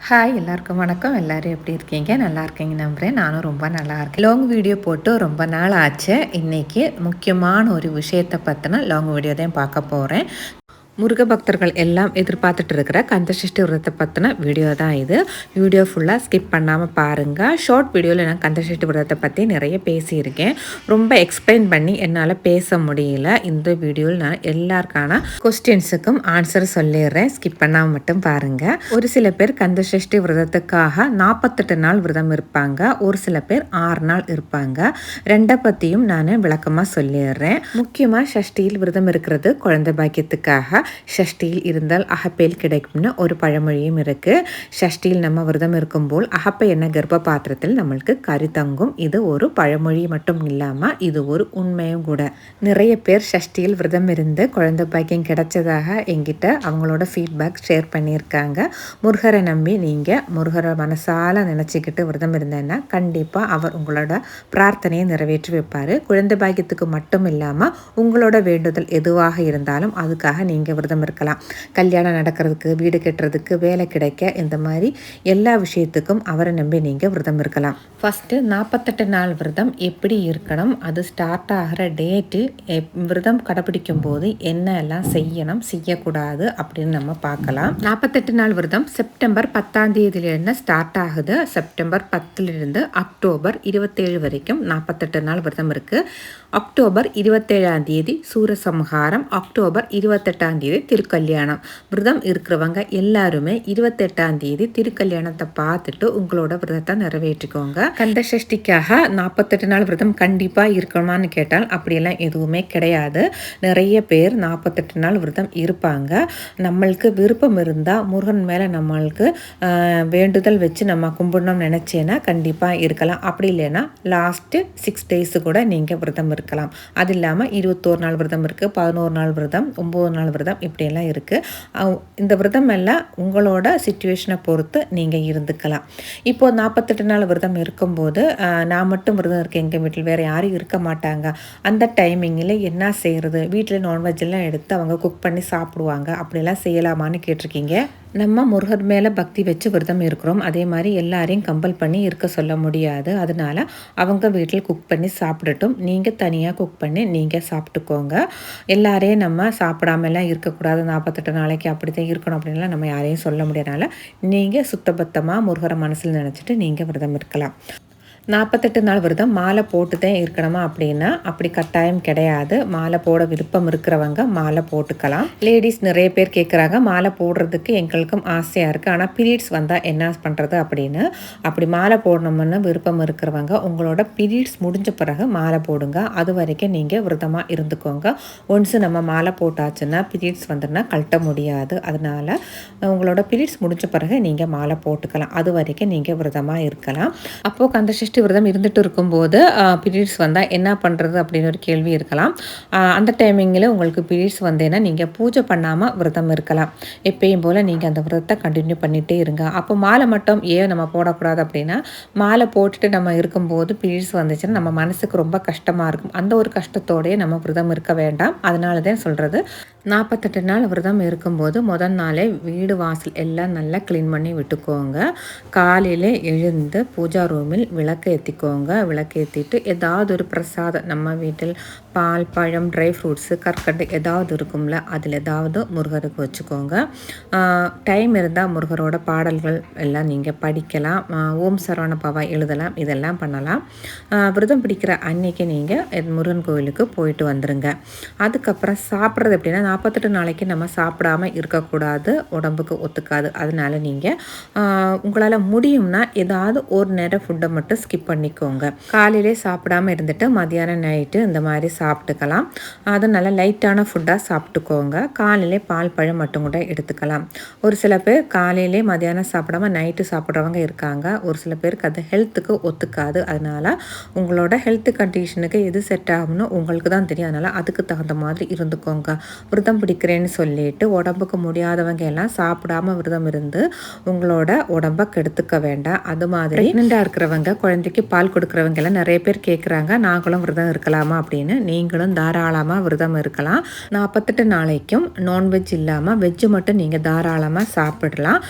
Hi எல்லாருக்கும் வணக்கம். எல்லோரும் எப்படி இருக்கீங்க? நல்லா இருக்கீங்க நம்புகிறேன் நானும் ரொம்ப நல்லா இருக்கேன். லாங் வீடியோ போட்டு ரொம்ப நாள் ஆச்சு. இன்றைக்கி முக்கியமான ஒரு விஷயத்தை பற்றின லாங் வீடியோ தான் பார்க்க போகிறேன் முருக பக்தர்கள் எல்லாம் எதிர்பார்த்துட்டு இருக்கிற கந்தசஷ்டி விரதத்தை பற்றின வீடியோ தான் இது. வீடியோ ஃபுல்லாக ஸ்கிப் பண்ணாமல் பாருங்கள் ஷார்ட் வீடியோவில் நான் கந்தசஷ்டி விரதத்தை பற்றி நிறைய பேசியிருக்கேன். ரொம்ப எக்ஸ்பிளைன் பண்ணி என்னால் பேச முடியல. இந்த வீடியோவில் நான் எல்லாருக்கான கொஸ்டின்ஸுக்கும் ஆன்சர் சொல்லிடுறேன். ஸ்கிப் பண்ணாமல் மட்டும் பாருங்கள் ஒரு சில பேர் கந்தசஷ்டி விரதத்துக்காக நாற்பத்தெட்டு நாள் விரதம் இருப்பாங்க. ஒரு சில பேர் ஆறு நாள் இருப்பாங்க. ரெண்டை பற்றியும் நான் விளக்கமாக சொல்லிடுறேன். முக்கியமாக சஷ்டியில் விரதம் இருக்கிறது குழந்தை பாக்கியத்துக்காக. ஷஷ்டியில் இருந்தால் அகப்பேல் கிடைக்கும்னு ஒரு பழமொழியும் இருக்குது ஷஷ்டியில் நம்ம விரதம் இருக்கும்போது அகப்பை என்ன கர்ப்ப பாத்திரத்தில் நம்மளுக்கு கறி தங்கும். இது ஒரு பழமொழி மட்டும் இல்லாமல் இது ஒரு உண்மையும் கூட. நிறைய பேர் ஷஷ்டியில் விரதம் இருந்து குழந்தை பாக்கியம் கிடைச்சதாக எங்கிட்ட அவங்களோட ஃபீட்பேக் ஷேர் பண்ணியிருக்காங்க. முருகரை நம்பி நீங்கள் முருகரை மனசால நினச்சிக்கிட்டு விரதம் இருந்தேன்னா கண்டிப்பாக அவர் உங்களோட பிரார்த்தனையை நிறைவேற்றி வைப்பார். குழந்தை பாக்கியத்துக்கு மட்டும் இல்லாமல் உங்களோட வேண்டுதல் எதுவாக இருந்தாலும் அதுக்காக நீங்கள் நீங்கள் விரதம் இருக்கலாம். கல்யாணம் நடக்கிறதுக்கு வீடு கட்டுறதுக்கு வேலை கிடைக்க இந்த மாதிரி எல்லா விஷயத்துக்கும் அவரை நம்பி நீங்கள் விரதம் இருக்கலாம். ஃபஸ்ட்டு நாற்பத்தெட்டு நாள் விரதம் எப்படி இருக்கணும்? அது ஸ்டார்ட் ஆகிற டேட்டு விரதம் கடைப்பிடிக்கும் போது என்ன எல்லாம் செய்யணும்? செய்யக்கூடாது அப்படின்னு நம்ம பார்க்கலாம். நாற்பத்தெட்டு நாள் விரதம் செப்டம்பர் பத்தாம் தேதியிலிருந்து ஸ்டார்ட் ஆகுது. செப்டம்பர் பத்துலேருந்து அக்டோபர் இருபத்தேழு வரைக்கும் நாற்பத்தெட்டு நாள் விரதம் இருக்குது அக்டோபர் இருபத்தேழாம் தேதி சூரசம்ஹாரம். அக்டோபர் இருபத்தெட்டாம் தேதி திருக்கல்யாணம். விரதம் இருக்கிறவங்க எல்லாருமே இருபத்தெட்டாம் தேதி திருக்கல்யாணத்தை பார்த்துட்டு உங்களோட விரதத்தை நிறைவேற்றிக்கோங்க. கந்த சஷ்டிக்காக நாற்பத்தெட்டு நாள் விரதம் கண்டிப்பாக இருக்கணுமான்னு கேட்டால் அப்படியெல்லாம் எதுவுமே கிடையாது. நிறைய பேர் நாற்பத்தெட்டு நாள் விரதம் இருப்பாங்க. நம்மளுக்கு விருப்பம் இருந்தால் முருகன் மேலே நம்மளுக்கு வேண்டுதல் வச்சு நம்ம கும்பிடணும்னு நினச்சேன்னா கண்டிப்பாக இருக்கலாம். அப்படி இல்லைன்னா லாஸ்ட்டு சிக்ஸ் டேஸு கூட நீங்கள் விரதம் இருக்கலாம் இருக்கலாம். அது இல்லாமல் இருபத்தோரு நாள் விரதம் இருக்குது பதினோரு நாள் விரதம் ஒம்பது நாள் விரதம் இப்படியெல்லாம் இருக்குது இந்த விரதம் எல்லாம் உங்களோட சுச்சுவேஷனை பொறுத்து நீங்கள் இருந்துக்கலாம். இப்போது நாற்பத்தெட்டு நாள் விரதம் இருக்கும்போது நான் மட்டும் விரதம் இருக்கேன் எங்கள் வீட்டில் வேறு யாரும் இருக்க மாட்டாங்க. அந்த டைமிங்கில் என்ன செய்கிறது வீட்டில் நான்வெஜ்லாம் எடுத்து அவங்க குக் பண்ணி சாப்பிடுவாங்க. அப்படியெல்லாம் செய்யலாமான்னு கேட்டிருக்கீங்க? நம்ம முருகர் மேலே பக்தி வச்சு விரதம் இருக்கிறோம். அதே மாதிரி எல்லாரையும் கம்பல் பண்ணி இருக்க சொல்ல முடியாது. அதனால் அவங்க வீட்டில் குக் பண்ணி சாப்பிடட்டும். நீங்கள் தனியாக குக் பண்ணி நீங்கள் சாப்பிட்டுக்கோங்க. எல்லாரையும் நம்ம சாப்பிடாமலாம் இருக்கக்கூடாது. நாற்பத்தெட்டு நாளைக்கு அப்படி தான் இருக்கணும் அப்படின்லாம் நம்ம யாரையும் சொல்ல முடியாதனால நீங்கள் சுத்தபத்தமாக முருகரை மனசில் நினச்சிட்டு நீங்கள் விரதம் இருக்கலாம். நாற்பத்தெட்டு நாள் விரதம் மாலை போட்டு தான் இருக்கணுமா அப்படின்னா அப்படி கட்டாயம் கிடையாது. மாலை போட விருப்பம் இருக்கிறவங்க மாலை போட்டுக்கலாம். லேடிஸ் நிறைய பேர் கேட்குறாங்க மாலை போடுறதுக்கு எங்களுக்கும் ஆசையாக இருக்குது ஆனால் பீரியட்ஸ் வந்தால் என்ன பண்ணுறது அப்படின்னு. அப்படி மாலை போடணும்னு விருப்பம் இருக்கிறவங்க உங்களோட பீரியட்ஸ் முடிஞ்ச பிறகு மாலை போடுங்க. அது வரைக்கும் நீங்கள் விரதமாக இருந்துக்கோங்க. ஒன்ஸ் நம்ம மாலை போட்டாச்சுன்னா பீரியட்ஸ் வந்துன்னா கழட்ட முடியாது. அதனால் உங்களோட பீரியட்ஸ் முடிஞ்ச பிறகு நீங்கள் மாலை போட்டுக்கலாம். அது வரைக்கும் நீங்கள் விரதமாக இருக்கலாம். அப்போது கந்தசி சஷ்டி விரதம் இருந்துட்டு இருக்கும்போது பீரியட்ஸ் வந்தால் என்ன பண்ணுறது அப்படின்னு ஒரு கேள்வி இருக்கலாம். அந்த டைமிங்கில் உங்களுக்கு பீரியட்ஸ் வந்தேன்னா நீங்கள் பூஜை பண்ணாமல் விரதம் இருக்கலாம். எப்பயும் போல் நீங்கள் அந்த விரதத்தை கண்டினியூ பண்ணிகிட்டே இருங்க. அப்போ மாலை மட்டும் ஏன் நம்ம போடக்கூடாது அப்படின்னா மாலை போட்டுட்டு நம்ம இருக்கும்போது பீரியட்ஸ் வந்துச்சுன்னா நம்ம மனசுக்கு ரொம்ப கஷ்டமாக இருக்கும். அந்த ஒரு கஷ்டத்தோடையே நம்ம விரதம் இருக்க வேண்டாம். அதனால தான் சொல்கிறது நாற்பத்தெட்டு நாள் விரதம் இருக்கும்போது முதல் நாளே வீடு வாசல் எல்லாம் நல்லா க்ளீன் பண்ணி விட்டுக்கோங்க. காலையில் எழுந்து பூஜா ரூமில் விளக்கு ஏற்றிக்கோங்க விளக்கு ஏற்றிட்டு ஏதாவது ஒரு பிரசாதம் நம்ம வீட்டில் பால் பழம் ட்ரை ஃப்ரூட்ஸு கற்கண்டு ஏதாவது இருக்கும்ல அதில் ஏதாவது முருகருக்கு வச்சுக்கோங்க. டைம் இருந்தால் முருகரோட பாடல்கள் எல்லாம் நீங்கள் படிக்கலாம். ஓம் சரவண பவா எழுதலாம் இதெல்லாம் பண்ணலாம். விரதம் பிடிக்கிற அன்னைக்கு நீங்கள் முருகன் கோவிலுக்கு போயிட்டு வந்துடுங்க அதுக்கப்புறம் சாப்பிட்றது எப்படின்னா நாற்பத்தெட்டு நாளைக்கு நம்ம சாப்பிடாம இருக்கக்கூடாது உடம்புக்கு ஒத்துக்காது. அதனால நீங்கள் உங்களால் முடியும்னா ஏதாவது ஒரு நேரம் ஃபுட்டை மட்டும் ஸ்கிப் பண்ணிக்கோங்க. காலையிலே சாப்பிடாம இருந்துட்டு மதியானம் நைட்டு இந்த மாதிரி சாப்பிட்டுக்கலாம். அது நல்லா லைட்டான ஃபுட்டாக சாப்பிட்டுக்கோங்க. காலையிலே பால் பழம் மட்டும் கூட எடுத்துக்கலாம். ஒரு சில பேர் காலையிலே மதியானம் சாப்பிடாம நைட்டு சாப்பிட்றவங்க இருக்காங்க. ஒரு சில பேருக்கு அது ஹெல்த்துக்கு ஒத்துக்காது. அதனால் உங்களோட ஹெல்த் கண்டிஷனுக்கு எது செட் ஆகும்னு உங்களுக்கு தான் தெரியும். அதனால் அதுக்கு தகுந்த மாதிரி இருந்துக்கோங்க. ஒரு விரதம் பிடிக்கிறேன்னு சொல்லிட்டு உடம்புக்கு முடியாதவங்க எல்லாம் சாப்பிடாம விரதம் இருந்து உங்களோட உடம்ப கெடுத்துக்க வேண்டாம். அது மாதிரி ப்ரெக்னெண்ட்டாக இருக்கிறவங்க குழந்தைக்கு பால் கொடுக்குறவங்க எல்லாம் நிறைய பேர் கேட்குறாங்க நாங்களும் விரதம் இருக்கலாமா? அப்படின்னு. நீங்களும் தாராளமாக விரதம் இருக்கலாம். நாற்பத்தெட்டு நாளைக்கும் நான்வெஜ் இல்லாமல் வெஜ்ஜு மட்டும் நீங்கள் தாராளமாக சாப்பிடலாம்.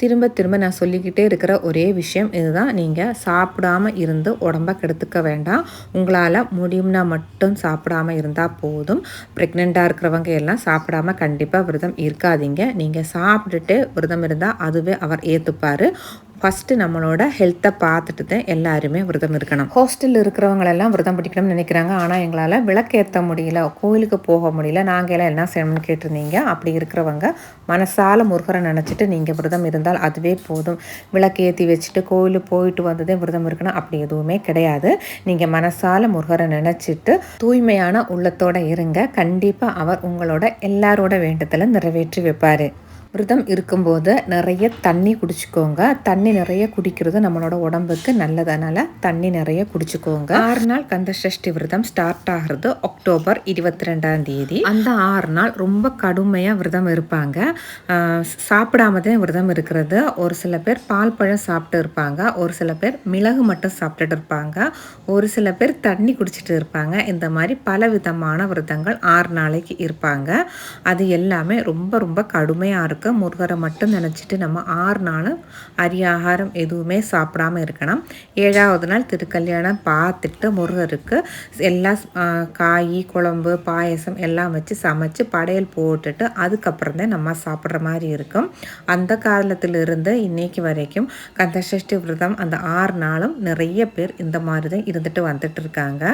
திரும்ப திரும்ப நான் சொல்லிக்கிட்டே இருக்கிற ஒரே விஷயம் இதுதான். நீங்கள் சாப்பிடாம இருந்து உடம்ப கெடுத்துக்க வேண்டாம். உங்களால் முடியும்னா மட்டும் சாப்பிடாம இருந்தால் போதும். ப்ரெக்னெண்ட்டாக இருக்கிறவங்க எல்லாம் சாப்பிடாம கண்டிப்பாக விரதம் இருக்காதீங்க. நீங்கள் சாப்பிட்டுட்டு விரதம் இருந்தால் அதுவே அவர் ஏற்றுப்பார் ஃபஸ்ட்டு நம்மளோட ஹெல்த்தை பார்த்துட்டு தான் எல்லாருமே விரதம் இருக்கணும். ஹாஸ்டலில் இருக்கிறவங்களெல்லாம் விரதம் பிடிக்கணும்னு நினைக்கிறாங்க. ஆனால் எங்களால் விளக்கேற்ற முடியல கோயிலுக்கு போக முடியல நாங்கள் எல்லாம் என்ன செய்யணும்னு கேட்டிருந்தீங்க? அப்படி இருக்கிறவங்க மனசால முருகரை நினச்சிட்டு நீங்கள் விரதம் இருந்தால் அதுவே போதும். விளக்கேற்றி வச்சுட்டு கோயிலுக்கு போயிட்டு வந்ததே விரதம் இருக்கணும். அப்படி எதுவுமே கிடையாது. நீங்கள் மனசால முருகரை நினச்சிட்டு தூய்மையான உள்ளத்தோடு இருங்க. கண்டிப்பாக அவர் உங்களோட எல்லாரோட வேண்டத்தில் நிறைவேற்றி வைப்பார். விரதம் இருக்கும்போது நிறைய தண்ணி குடிச்சுக்கோங்க. தண்ணி நிறைய குடிக்கிறது நம்மளோட உடம்புக்கு நல்லதனால தண்ணி நிறைய குடிச்சுக்கோங்க. ஆறு நாள் கந்த சஷ்டி விரதம் ஸ்டார்ட் ஆகிறது அக்டோபர் இருபத்தி ரெண்டாம் தேதி. அந்த ஆறு நாள் ரொம்ப கடுமையாக விரதம் இருப்பாங்க. சாப்பிடாம தான் விரதம் இருக்கிறது. ஒரு சில பேர் பால் பழம் சாப்பிட்டு இருப்பாங்க. ஒரு சில பேர் மிளகு மட்டும் சாப்பிட்டுட்டு இருப்பாங்க. ஒரு சில பேர் தண்ணி குடிச்சிட்டு இருப்பாங்க. இந்த மாதிரி பல விதமான விரதங்கள் ஆறு நாளைக்கு இருப்பாங்க. அது எல்லாமே ரொம்ப ரொம்ப கடுமையாக இருக்கும். இருக்க முருகரை மட்டும் நினச்சிட்டு நம்ம ஆறு நாளும் அரிய ஆகாரம் எதுவுமே சாப்பிடாம இருக்கணும். ஏழாவது நாள் திருக்கல்யாணம் பார்த்துட்டு முருகருக்கு எல்லா காய் குழம்பு பாயசம் எல்லாம் வச்சு சமைச்சு படையல் போட்டுட்டு அதுக்கப்புறம் தான் நம்ம சாப்பிட்ற மாதிரி இருக்கும். அந்த காலத்திலிருந்து இன்னைக்கு வரைக்கும் கந்தசஷ்டி விரதம் அந்த ஆறு நாளும் நிறைய பேர் இந்த மாதிரி தான் இருந்துட்டு வந்துட்டு இருக்காங்க.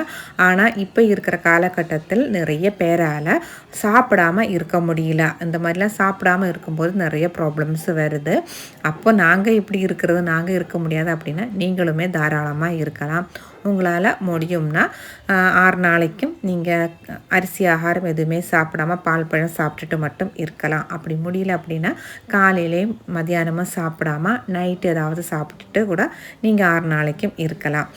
ஆனால் இப்போ இருக்கிற காலகட்டத்தில் நிறைய பேரால் சாப்பிடாம இருக்க முடியல. இந்த மாதிரிலாம் சாப்பிடாம இருக்கும் போகும்போது நிறைய ப்ராப்ளம்ஸ் வருது. அப்போ நாங்கள் இப்படி இருக்கிறது நாங்கள் இருக்க முடியாது அப்படின்னா நீங்களுமே தாராளமாக இருக்கலாம். உங்களால் முடியும்னா ஆறு நாளைக்கும் நீங்கள் அரிசி ஆகாரம் எதுவுமே சாப்பிடாம பால் பழம் சாப்பிட்டுட்டு மட்டும் இருக்கலாம். அப்படி முடியல அப்படின்னா காலையிலேயும் மதியானமாக சாப்பிடாம நைட்டு ஏதாவது சாப்பிட்டுட்டு கூட நீங்கள் ஆறு நாளைக்கும் இருக்கலாம்.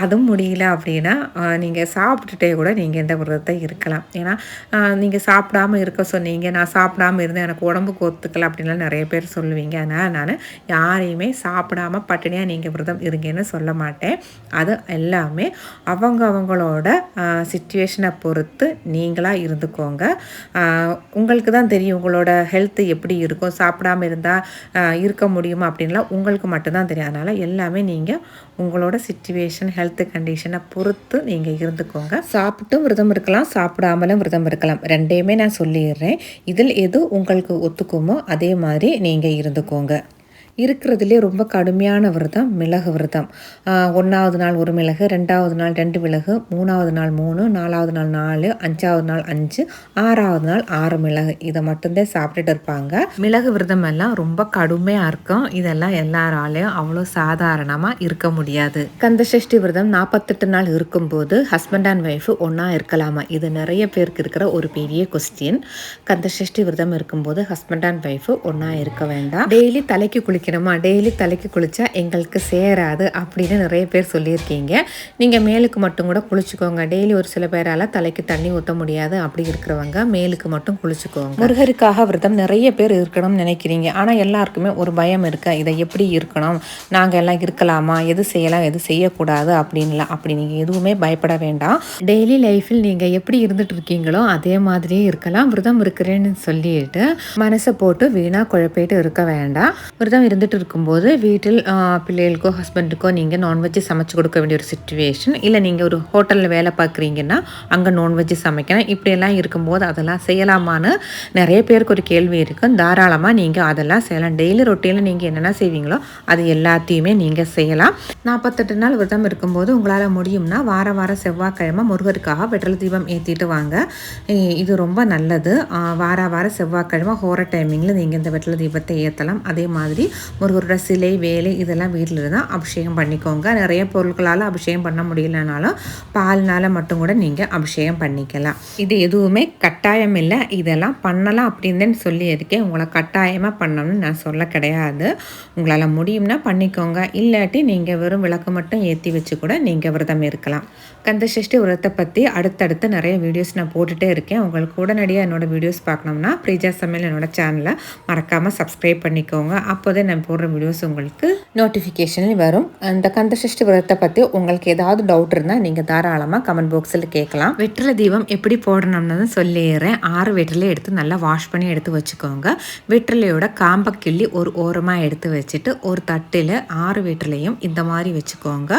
அதுவும் முடியல அப்படின்னா நீங்கள் சாப்பிட்டுட்டே கூட நீங்கள் இந்த விரதத்தை இருக்கலாம். ஏன்னா நீங்கள் சாப்பிடாம இருக்க சொன்னீங்க நான் சாப்பிடாம இருந்தேன் எனக்கு உடம்புக்கு ஒத்துக்கல அப்படின்லாம் நிறைய பேர் சொல்லுவீங்க. அதனால் நான் யாரையுமே சாப்பிடாம பட்டினியாக நீங்கள் விரதம் இருங்கன்னு சொல்ல மாட்டேன். அது எல்லாமே அவங்க அவங்களோட சுச்சுவேஷனை பொறுத்து நீங்களாக இருந்துக்கோங்க. உங்களுக்கு தான் தெரியும் உங்களோட ஹெல்த்து எப்படி இருக்கும் சாப்பிடாம இருந்தால் இருக்க முடியுமா அப்படின்லாம் உங்களுக்கு மட்டும்தான் தெரியும். அதனால் எல்லாமே நீங்கள் உங்களோட சுச்சுவேஷன் ஹெல்த் கண்டிஷனை பொறுத்து நீங்கள் இருந்துக்கோங்க. சாப்பிட்டும் விரதம் இருக்கலாம் சாப்பிடாமலும் விரதம் இருக்கலாம். ரெண்டையுமே நான் சொல்லிடுறேன். இதில் எது உங்களுக்கு ஒத்துக்குமோ அதே மாதிரி நீங்கள் இருந்துக்கோங்க. இருக்கிறதுலே ரொம்ப கடுமையான விரதம் மிளகு விரதம் ஒன்றாவது நாள் ஒரு மிளகு ரெண்டாவது நாள் ரெண்டு மிளகு மூணாவது நாள் மூணு நாலாவது நாள் நாலு அஞ்சாவது நாள் அஞ்சு ஆறாவது நாள் ஆறு மிளகு. இதை மட்டும்தான் சாப்பிட்டுட்டு இருப்பாங்க. மிளகு விரதம் எல்லாம் ரொம்ப கடுமையாக இருக்கும். இதெல்லாம் எல்லாராலையும் அவ்வளோ சாதாரணமாக இருக்க முடியாது. கந்த சஷ்டி விரதம் நாற்பத்தெட்டு நாள் இருக்கும்போது ஹஸ்பண்ட் அண்ட் ஒய்ஃபு ஒன்றா இருக்கலாமா? இது நிறைய பேருக்கு இருக்கிற ஒரு பெரிய கொஸ்டின் கந்த சஷ்டி விரதம் இருக்கும்போது ஹஸ்பண்ட் அண்ட் ஒய்ஃபு ஒன்றா இருக்க வேண்டாம். டெய்லி தலைக்கு குளி குளிக்கணுமா டெய்லி தலைக்கு குளித்தா எங்களுக்கு சேராது அப்படின்னு நிறைய பேர் சொல்லியிருக்கீங்க. நீங்கள் மேலுக்கு மட்டும் கூட குளிச்சுக்கோங்க. டெய்லி ஒரு சில பேரால் தலைக்கு தண்ணி ஊற்ற முடியாது அப்படி இருக்கிறவங்க மேலுக்கு மட்டும் குளிச்சுக்கோங்க. முருகருக்காக விரதம் நிறைய பேர் இருக்கணும்னு நினைக்கிறீங்க. ஆனால் எல்லாருக்குமே ஒரு பயம் இருக்க. இதை எப்படி இருக்கணும்? நாங்கள் எல்லாம் இருக்கலாமா? எது செய்யலாம்? எது செய்யக்கூடாது? அப்படின்லாம் அப்படி நீங்கள் எதுவுமே பயப்பட வேண்டாம். டெய்லி லைஃப்பில் நீங்கள் எப்படி இருந்துட்டு இருக்கீங்களோ அதே மாதிரியே இருக்கலாம். விரதம் இருக்கிறேன்னு சொல்லிட்டு மனசை போட்டு வீணாக குழப்பிட்டு இருக்க வேண்டாம். விரதம் இருந்துட்டு இருக்கும்போது வீட்டில் பிள்ளைகளுக்கோ ஹஸ்பண்டுக்கோ நீங்கள் நான்வெஜ் சமைச்சு கொடுக்க வேண்டிய ஒரு சுச்சுவேஷன் இல்லை நீங்கள் ஒரு ஹோட்டலில் வேலை பார்க்குறீங்கன்னா அங்கே நான்வெஜ் சமைக்கணும். இப்படியெல்லாம் இருக்கும்போது அதெல்லாம் செய்யலாமான்னு நிறைய பேருக்கு ஒரு கேள்வி இருக்கும் தாராளமாக நீங்கள் அதெல்லாம் செய்யலாம். டெய்லி ரொட்டீனில் நீங்கள் என்னென்ன செய்வீங்களோ அது எல்லாத்தையுமே நீங்கள் செய்யலாம். நாற்பத்தெட்டு நாள் விரதம் இருக்கும்போது உங்களால் முடியும்னா வார வாரம் செவ்வாய்க்கிழமை முருகருக்காக வெற்றல் தீபம் ஏற்றிட்டு வாங்க. இது ரொம்ப நல்லது. வார வாரம் செவ்வாய்க்கிழமை ஹோர டைமிங்கில் நீங்கள் இந்த வெற்றில தீபத்தை ஏற்றலாம் அதே மாதிரி முருகரோட சிலை வேலை இதெல்லாம் வீட்டில் இருந்தால் அபிஷேகம் பண்ணிக்கோங்க. நிறைய பொருட்களால் அபிஷேகம் பண்ண முடியலனாலும் பால்னால் மட்டும் கூட நீங்கள் அபிஷேகம் பண்ணிக்கலாம். இது எதுவுமே கட்டாயம் இல்லை. இதெல்லாம் பண்ணலாம் அப்படின்னு சொல்லி இருக்கேன் உங்களை கட்டாயமாக பண்ணணும்னு நான் சொல்ல கிடையாது. உங்களால் முடியும்னா பண்ணிக்கோங்க. இல்லாட்டி நீங்கள் வெறும் விளக்கு மட்டும் ஏற்றி வச்சு கூட நீங்கள் விரதம் இருக்கலாம். கந்தசஷ்டி விரதத்தை பற்றி அடுத்தடுத்து நிறைய வீடியோஸ் நான் போட்டுகிட்டே இருக்கேன். உங்களுக்கு உடனடியாக என்னோடய வீடியோஸ் பார்க்கணும்னா ப்ரீஜா சமையல் என்னோடய சேனலை மறக்காமல் சப்ஸ்கிரைப் பண்ணிக்கோங்க. அப்போதே நான் போடுற வீடியோஸ் உங்களுக்கு நோட்டிஃபிகேஷனில் வரும். அந்த கந்தசஷ்டி விரதத்தை பற்றி உங்களுக்கு ஏதாவது டவுட் இருந்தால் நீங்கள் தாராளமாக கமெண்ட் பாக்ஸில் கேட்கலாம். வெற்றிலை தீபம் எப்படி போடணும்னு சொல்லிடுறேன். ஆறு வெற்றிலை எடுத்து நல்லா வாஷ் பண்ணி எடுத்து வச்சுக்கோங்க. வெற்றிலையோட காம்பை கிள்ளி ஒரு ஓரமாக எடுத்து வச்சுட்டு ஒரு தட்டில் ஆறு வெற்றிலையும் இந்த மாதிரி வச்சுக்கோங்க.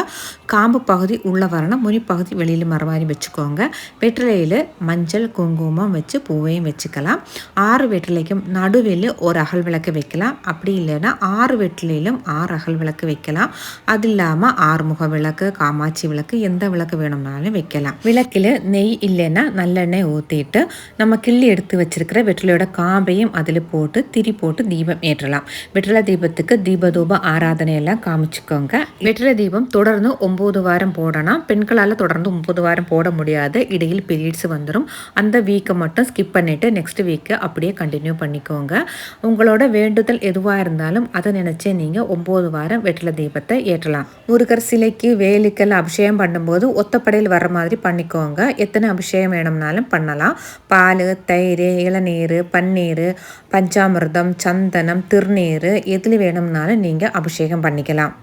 காம்பு பகுதி உள்ளே வரணும். முனி பகுதி வெளியில் மர மாதிரி வச்சுக்கோங்க. வெற்றிலையில் மஞ்சள் குங்குமம் வச்சு பூவையும் வச்சுக்கலாம். ஆறு வெற்றிலைக்கும் நடுவில் ஒரு அகல் விளக்கு வைக்கலாம். அப்படி இல்லைன்னா ஆறு வெட்டிலையிலும் ஆறு அகல் விளக்கு வைக்கலாம். அது இல்லாமல் ஆறுமுக விளக்கு காமாட்சி விளக்கு எந்த விளக்கு வேணும்னாலும் வைக்கலாம். விளக்கில் நெய் இல்லைன்னா நல்லெண்ணெய் ஊற்றிட்டு நம்ம கிள்ளி எடுத்து வச்சிருக்கிற வெற்றிலையோட காம்பையும் அதில் போட்டு திரி போட்டு தீபம் ஏற்றலாம். வெற்றிலை தீபத்துக்கு தீபதூப ஆராதனையெல்லாம் காமிச்சுக்கோங்க. வெற்றிலை தீபம் தொடர்ந்து ஒம்பது வாரம் போடணும் பெண்களால் தொடர்ந்து ஒம்பது வாரம் போட முடியாது. இடையில் பீரியட்ஸ் வந்துடும் அந்த வீக்கை மட்டும் ஸ்கிப் பண்ணிவிட்டு நெக்ஸ்ட் வீக்கு அப்படியே கண்டினியூ பண்ணிக்கோங்க. உங்களோட வேண்டுதல் எதுவாக இருந்தாலும் அதை நினச்சே நீங்கள் ஒம்பது வாரம் வெற்றில தீபத்தை ஏற்றலாம். முருகர் சிலைக்கு வேலிக்கல் அபிஷேகம் பண்ணும்போது ஒத்தப்படையில் வர்ற மாதிரி பண்ணிக்கோங்க. எத்தனை அபிஷேகம் வேணும்னாலும் பண்ணலாம். பால் தயிர் இளநீர் பன்னீர் பஞ்சாமிர்தம் சந்தனம் திருநீர் எதில் வேணும்னாலும் நீங்கள் அபிஷேகம் பண்ணிக்கலாம்.